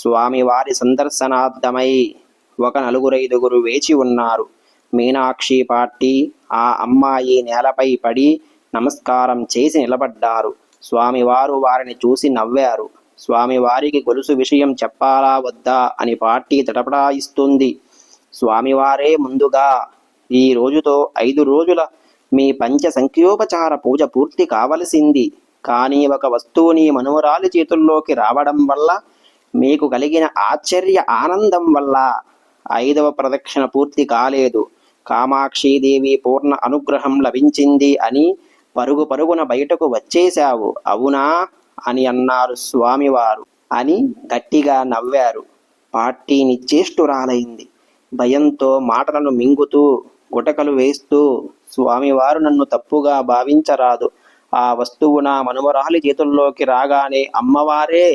స్వామివారి సందర్శనార్థమై ఒక నలుగురైదుగురు వేచి ఉన్నారు. మీనాక్షి పార్టీ ఆ అమ్మాయి నేలపై పడి నమస్కారం చేసి నిలబడ్డారు. స్వామివారు వారిని చూసి నవ్వారు. స్వామివారికి గొలుసు విషయం చెప్పాలా వద్దా అని పార్టీ తటపడాయిస్తుంది స్వామివారే ముందుగా ఈ రోజుతో ఐదు రోజుల మీ పంచ సంఖ్యోపచార పూజ పూర్తి కావలసింది. కానీ ఒక వస్తువు నీ చేతుల్లోకి రావడం వల్ల మీకు కలిగిన ఆశ్చర్య ఆనందం వల్ల ఐదవ ప్రదక్షిణ పూర్తి కాలేదు. కామాక్షీదేవి పూర్ణ అనుగ్రహం లభించింది అని పరుగు పరుగున బయటకు వచ్చేశావు. అవునా? అని అన్నారు స్వామివారు. అని గట్టిగా నవ్వారు. పార్టీ నిశ్చేష్టురాలైంది. భయంతో మాటలను మింగుతూ గుటకలు వేస్తూ స్వామివారు నన్ను తప్పుగా భావించరాదు. ఆ వస్తువు నా మనుమరాలి చేతుల్లోకి రాగానే అమ్మవారే!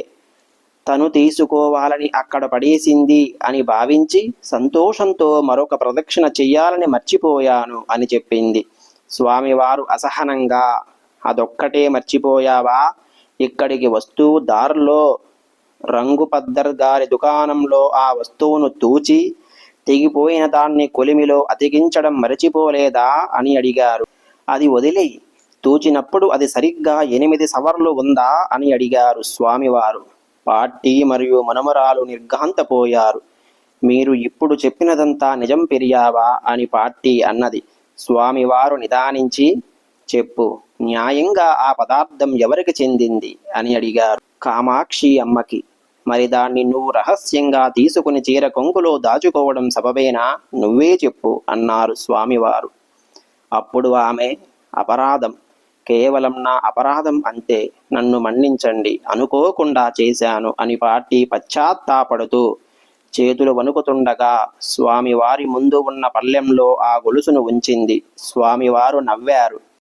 తను తీసుకోవాలని అక్కడ పడేసింది అని భావించి సంతోషంతో మరొక ప్రదక్షిణ చెయ్యాలని మర్చిపోయాను అని చెప్పింది. స్వామివారు అసహనంగా అదొక్కటే మర్చిపోయావా? ఇక్కడికి వస్తువు దారిలో రంగు పద్దర్ గారి దుకాణంలో ఆ వస్తువును తూచి తెగిపోయిన దాన్ని కొలిమిలో అతికించడం మరచిపోలేదా? అని అడిగారు. అది వదిలి తూచినప్పుడు అది సరిగ్గా ఎనిమిది సవర్లు ఉందా? అని అడిగారు స్వామివారు. పార్టీ మరియు మనమరాలు నిర్ఘాంతపోయారు. మీరు ఇప్పుడు చెప్పినదంతా నిజం పెరియావా అని పార్టీ అన్నది. స్వామివారు నిదానించి చెప్పు న్యాయంగా ఆ పదార్థం ఎవరికి చెందింది అని అడిగారు కామాక్షి అమ్మకి. మరి దాన్ని నువ్వు రహస్యంగా తీసుకుని చీర కొంగులో దాచుకోవడం సబబేనా? నువ్వే చెప్పు అన్నారు స్వామివారు. అప్పుడు ఆమె అపరాధం కేవలం నా అపరాధం అంతే నన్ను మన్నించండి అనుకోకుండా చేశాను అని పార్టీ పశ్చాత్తాపడుతూ చేతులు వణుకుతుండగా స్వామివారి ముందు ఉన్న పల్లెంలో ఆ గొలుసును ఉంచింది. స్వామివారు నవ్వారు.